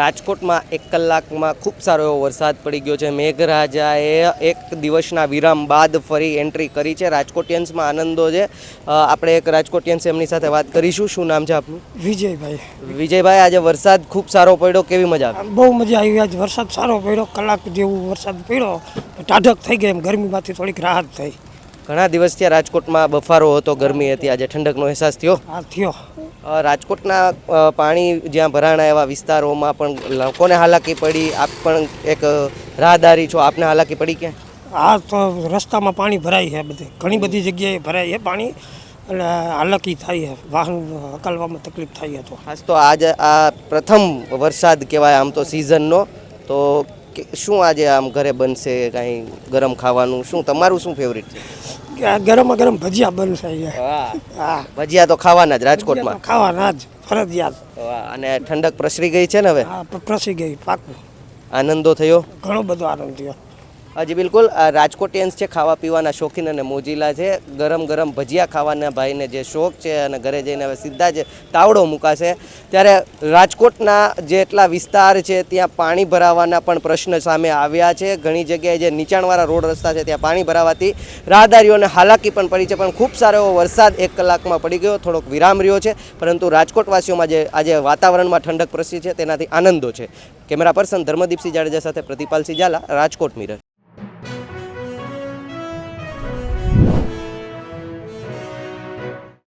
રાજકોટમાં એક કલાકમાં ખૂબ સારો એવો વરસાદ પડી ગયો છે. મેઘરાજાએ એક દિવસના વિરામ બાદ ફરી એન્ટ્રી કરી છે. રાજકોટિયન્સમાં આનંદો છે. આપણે એક રાજકોટિયન્સ એમની સાથે વાત કરીશું. શું નામ છે આપનું? વિજયભાઈ. વિજયભાઈ આજે વરસાદ ખૂબ સારો પડ્યો. કેવી મજા આવી? બહુ મજા આવી. આજ વરસાદ સારો પડ્યો. કલાક જેવું વરસાદ પડ્યો. ટાઢક થઈ ગઈ એમ. ગરમીમાંથી થોડીક રાહત થઈ. ઘણા દિવસથી રાજકોટમાં બફારો હતો. ગરમી હતી. આજે ઠંડકનો અહેસાસ થયો. હા થયો. રાજકોટના પાણી જ્યાં ભરાણા એવા વિસ્તારોમાં પણ લોકોને હાલાકી પડી. આપ પણ એક રાહદારી છો. આપને હાલાકી પડી કે આ તો રસ્તામાં પાણી ભરાય છે બધે. ઘણી બધી જગ્યાએ ભરાય છે પાણી. એટલે હાલાકી થાય છે. વાહન હકાલવામાં તકલીફ થાય છે તો. ખાસ તો આજે આ પ્રથમ વરસાદ કહેવાય આમ તો સિઝનનો. તો શું આજે આમ ઘરે બનશે? કાંઈ ગરમ ખાવાનું? શું તમારું શું ફેવરિટ છે? ગરમા ગરમ ભજીયા બનશે હા. ભજીયા તો ખાવાના જ રાજકોટમાં. ખાવાના જ ફરજિયાત. અને ઠંડક પ્રસરી ગઈ છે ને હવે? હા પ્રસરી ગઈ પાકું. આનંદો થયો? ઘણો બધો આનંદ થયો. હાજી બિલકુલ. રાજકોટિયન્સ છે, ખાવા પીવાના શોખીન અને મોજીલા છે. ગરમ ગરમ ભજીયા ખાવાના ભાઈને જે શોખ છે અને ઘરે જઈને હવે સીધા જ તાવડો મુકાશે. ત્યારે રાજકોટના જેટલા વિસ્તાર છે, ત્યાં પાણી ભરાવાના પણ પ્રશ્ન સામે આવ્યા છે. ઘણી જગ્યાએ જે નીચાણવાળા રોડ રસ્તા છે, ત્યાં પાણી ભરાવાથી રાહદારીઓને હાલાકી પણ પડી છે. પણ ખૂબ સારો એવો વરસાદ એક કલાકમાં પડી ગયો. થોડોક વિરામ રહ્યો છે. પરંતુ રાજકોટવાસીઓમાં જે આજે વાતાવરણમાં ઠંડક પ્રસરી છે, તેનાથી આનંદો છે. કેમેરા પર્સન ધર્મદીપસિંહ જાડેજા સાથે પ્રતિપાલસિંહ ઝાલા, રાજકોટ મિરર.